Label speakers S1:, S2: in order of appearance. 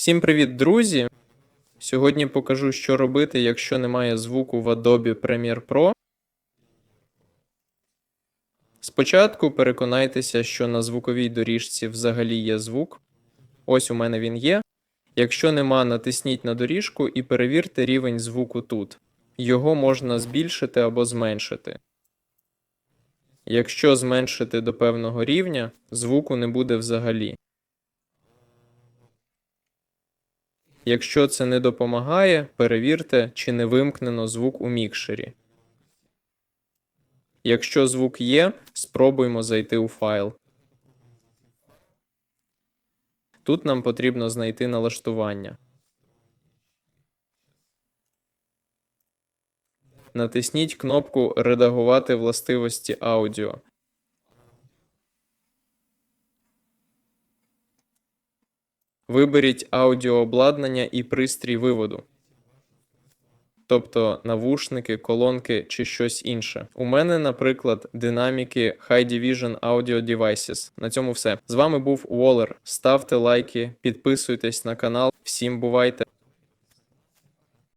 S1: Всім привіт, друзі! Сьогодні покажу, що робити, якщо немає звуку в Adobe Premiere Pro. Спочатку переконайтеся, що на звуковій доріжці взагалі є звук. Ось у мене він є. Якщо нема, натисніть на доріжку і перевірте рівень звуку тут. Його можна збільшити або зменшити. Якщо зменшити до певного рівня, звуку не буде взагалі. Якщо це не допомагає, перевірте, чи не вимкнено звук у мікшері. Якщо звук є, спробуймо зайти у файл. Тут нам потрібно знайти налаштування. Натисніть кнопку Редагувати властивості аудіо. Виберіть аудіообладнання і пристрій виводу. Тобто навушники, колонки чи щось інше. У мене, наприклад, динаміки High Division Audio Devices. На цьому все. З вами був Уолер. Ставте лайки, підписуйтесь на канал. Всім бувайте!